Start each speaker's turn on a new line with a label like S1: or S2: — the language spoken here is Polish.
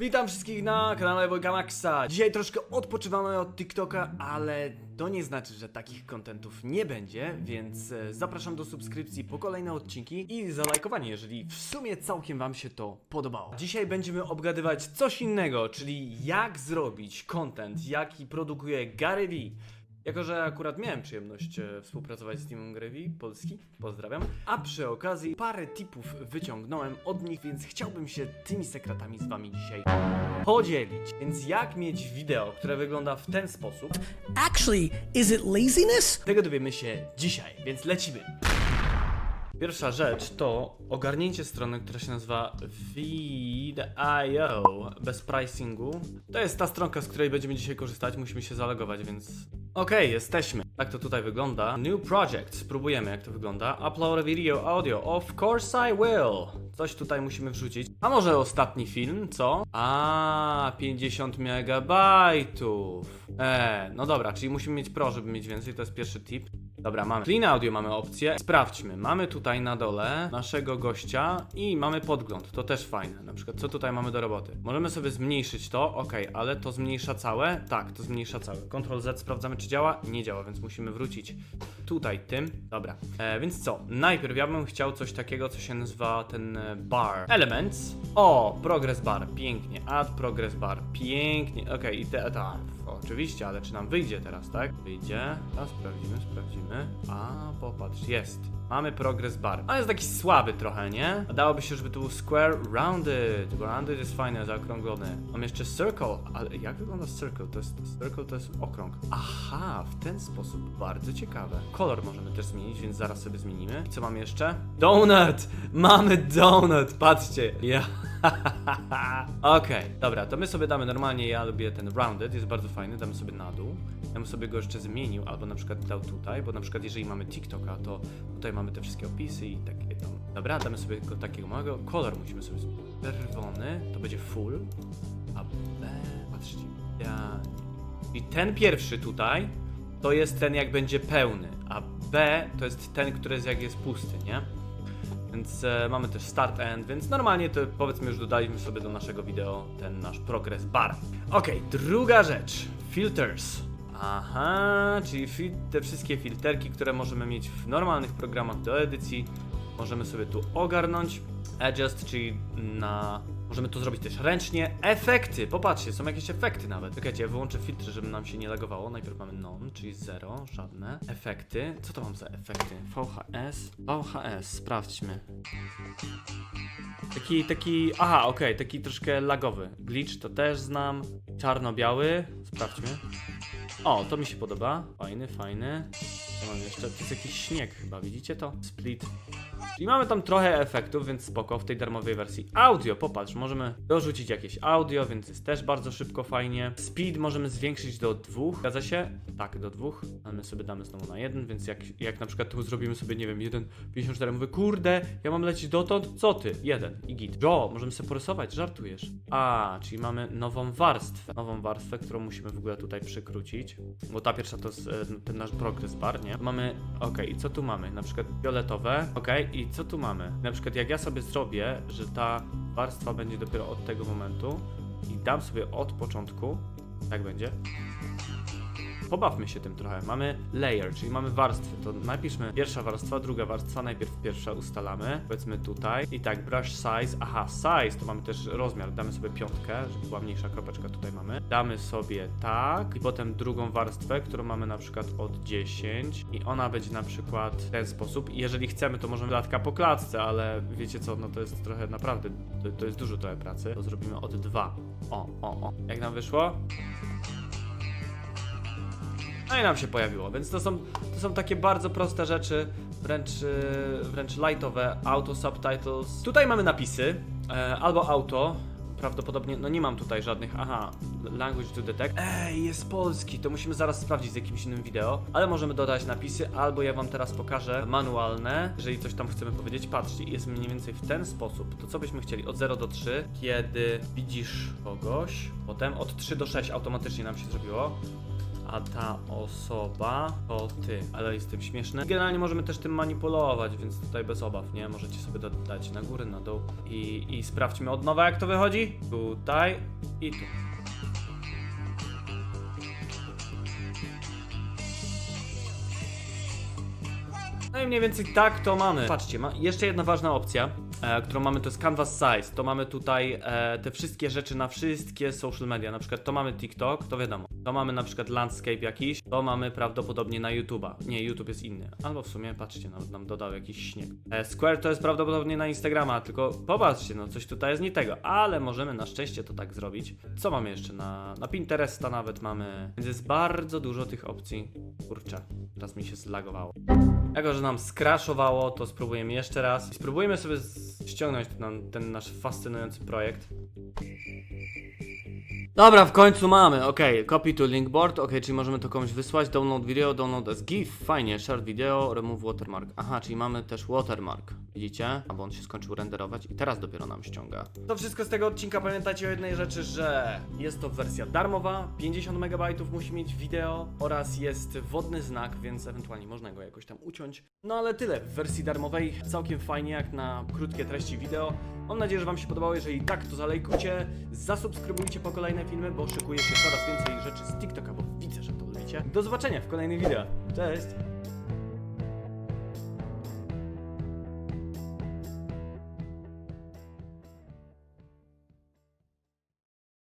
S1: Witam wszystkich na kanale Wojka Maxa. Dzisiaj troszkę odpoczywamy od TikToka, ale to nie znaczy, że takich kontentów nie będzie, więc e, zapraszam do subskrypcji po kolejne odcinki i zalajkowanie, jeżeli w sumie całkiem wam się to podobało. Dzisiaj będziemy obgadywać coś innego, czyli jak zrobić content, jaki produkuje Gary Vee. Jako, że akurat miałem przyjemność e, współpracować z Teamem Gravy Polski, pozdrawiam, a przy okazji parę tipów wyciągnąłem od nich, więc chciałbym się tymi sekretami z wami dzisiaj podzielić. Więc jak mieć wideo, które wygląda w ten sposób,
S2: Actually, is it laziness?
S1: tego dowiemy się dzisiaj, więc lecimy. Pierwsza rzecz to ogarnięcie strony, która się nazywa Feed.io bez pricingu. To jest ta stronka, z której będziemy dzisiaj korzystać. Musimy się zalogować, więc. Okej, jesteśmy. Tak to tutaj wygląda. New project. Spróbujemy, jak to wygląda. Upload a video, audio. Of course I will. Coś tutaj musimy wrzucić. A może ostatni film, co? A, 50 megabajtów. Eee, no dobra, czyli musimy mieć pro, żeby mieć więcej. To jest pierwszy tip. Dobra, mamy clean audio, mamy opcję. Sprawdźmy. Mamy tutaj na dole naszego gościa i mamy podgląd. To też fajne. Na przykład, co tutaj mamy do roboty? Możemy sobie zmniejszyć to, ok, ale to zmniejsza całe? Tak, to zmniejsza całe. Ctrl Z sprawdzamy, czy działa? Nie działa, więc musimy wrócić tutaj tym. Dobra, e, więc co? Najpierw ja bym chciał coś takiego, co się nazywa ten e, bar. Elements. O, progress bar. Pięknie. Add progress bar. Pięknie. Ok, i te, ta. Oczywiście, ale czy nam wyjdzie teraz, tak? Wyjdzie. Teraz sprawdzimy, sprawdzimy. A, popatrz, jest. Mamy progress bar. Ale jest taki słaby trochę, nie? A dałoby się, żeby tu był square rounded. Rounded jest fajne, zaokrąglony. Mam jeszcze circle, ale jak wygląda circle? To jest, circle to jest okrąg. Aha, w ten sposób. Bardzo ciekawe. Kolor możemy też zmienić, więc zaraz sobie zmienimy. I co mamy jeszcze? Donut! Mamy donut! Patrzcie. Ja. Okej, dobra, to my sobie damy normalnie, ja lubię ten rounded, jest bardzo fajny, damy sobie na dół. Ja bym sobie go jeszcze zmienił, albo na przykład dał tutaj, bo na przykład jeżeli mamy TikToka, to tutaj mamy te wszystkie opisy i takie tam. Dobra, damy sobie go takiego małego. Kolor musimy sobie. Czerwony, to będzie full, a B, patrzcie, ja... I ten pierwszy tutaj, to jest ten jak będzie pełny, a B to jest ten, który jest jak jest pusty, nie? Więc e, mamy też start end, więc normalnie to powiedzmy już dodaliśmy sobie do naszego wideo ten nasz progress bar. Okej, druga rzecz. Filters. Aha, czyli te wszystkie filterki, które możemy mieć w normalnych programach do edycji, możemy sobie tu ogarnąć. Adjust, czyli na... Możemy to zrobić też ręcznie. Efekty, popatrzcie, są jakieś efekty nawet. Czekajcie, ja wyłączę filtry, żeby nam się nie lagowało. Najpierw mamy non, czyli 0, żadne. Efekty, co to mam za efekty? VHS, VHS, sprawdźmy. Taki, taki, aha, okej, taki troszkę lagowy. Glitch to też znam. Czarno-biały, sprawdźmy. O, to mi się podoba. Fajny, fajny. Co mam jeszcze? To jest jakiś śnieg chyba, widzicie to? Split. I mamy tam trochę efektów, więc spoko w tej darmowej wersji. Audio, popatrz, możemy dorzucić jakieś audio, więc jest też bardzo szybko, fajnie. Speed możemy zwiększyć do dwóch, zgadza się? Tak, do dwóch. A my sobie damy znowu na jeden, więc jak, jak na przykład tu zrobimy sobie, nie wiem, 1,54, mówię, kurde, ja mam lecieć dotąd? Co ty? Jeden i git. Jo, możemy sobie porysować, żartujesz. A, czyli mamy nową warstwę. Nową warstwę, którą musimy w ogóle tutaj przykrócić, bo ta pierwsza to jest ten nasz progress bar, nie? Mamy, okej, i co tu mamy? Na przykład fioletowe, okej, i co tu mamy? Na przykład jak ja sobie zrobię, że ta warstwa będzie dopiero od tego momentu i dam sobie od początku, tak będzie. Pobawmy się tym trochę. Mamy layer, czyli mamy warstwy. To napiszmy pierwsza warstwa, druga warstwa. Najpierw pierwsza ustalamy. Powiedzmy tutaj. I tak, brush size. Aha, size to mamy też rozmiar. Damy sobie piątkę, żeby była mniejsza kropeczka. Tutaj mamy. Damy sobie tak. I potem drugą warstwę, którą mamy na przykład od 10. I ona będzie na przykład w ten sposób. I jeżeli chcemy, to możemy klatka po klatce, ale wiecie co, no to jest trochę naprawdę, to, to jest dużo trochę pracy. To zrobimy od 2. O, o, o. Jak nam wyszło? No i nam się pojawiło, więc to są, to są takie bardzo proste rzeczy, wręcz, yy, wręcz lightowe, auto subtitles. Tutaj mamy napisy, e, albo auto, prawdopodobnie, no nie mam tutaj żadnych, aha, language to detect. Ej, jest polski, to musimy zaraz sprawdzić z jakimś innym wideo, ale możemy dodać napisy, albo ja wam teraz pokażę manualne, jeżeli coś tam chcemy powiedzieć. Patrzcie, jest mniej więcej w ten sposób, to co byśmy chcieli, od 0 do 3, kiedy widzisz kogoś, potem od 3 do 6 automatycznie nam się zrobiło, a ta osoba to ty. Ale jest tym śmieszne. Generalnie możemy też tym manipulować, więc tutaj bez obaw, nie? Możecie sobie dodać na górę, na dół i, i sprawdźmy od nowa jak to wychodzi. Tutaj i tu. No i mniej więcej tak to mamy. Patrzcie, ma jeszcze jedna ważna opcja, e, którą mamy, to jest Canvas Size. To mamy tutaj e, te wszystkie rzeczy na wszystkie social media. Na przykład to mamy TikTok, to wiadomo. To mamy na przykład landscape jakiś, to mamy prawdopodobnie na YouTube'a. Nie, YouTube jest inny. Albo w sumie, patrzcie, nawet nam dodał jakiś śnieg. E, Square to jest prawdopodobnie na Instagrama, tylko popatrzcie, no coś tutaj jest nie tego, ale możemy na szczęście to tak zrobić. Co mamy jeszcze na, na Pinteresta nawet mamy, więc jest bardzo dużo tych opcji. Kurczę, teraz mi się zlagowało. Jako, że nam skraszowało, to spróbujemy jeszcze raz. I spróbujemy sobie ściągnąć ten, ten nasz fascynujący projekt. Dobra, w końcu mamy, ok, copy to linkboard, ok, czyli możemy to komuś wysłać, download video, download as GIF, fajnie, share video, remove watermark, aha, czyli mamy też watermark, widzicie? A bo on się skończył renderować i teraz dopiero nam ściąga. To wszystko z tego odcinka, pamiętajcie o jednej rzeczy, że jest to wersja darmowa, 50 MB musi mieć wideo oraz jest wodny znak, więc ewentualnie można go jakoś tam uciąć. No ale tyle, w wersji darmowej całkiem fajnie jak na krótkie treści wideo. Mam nadzieję, że Wam się podobało, jeżeli tak, to zalajkujcie, zasubskrybujcie po kolejne filmy, bo szykuje się coraz więcej rzeczy z TikToka, bo widzę, że to lubicie. Do zobaczenia w kolejnych wideo. Cześć!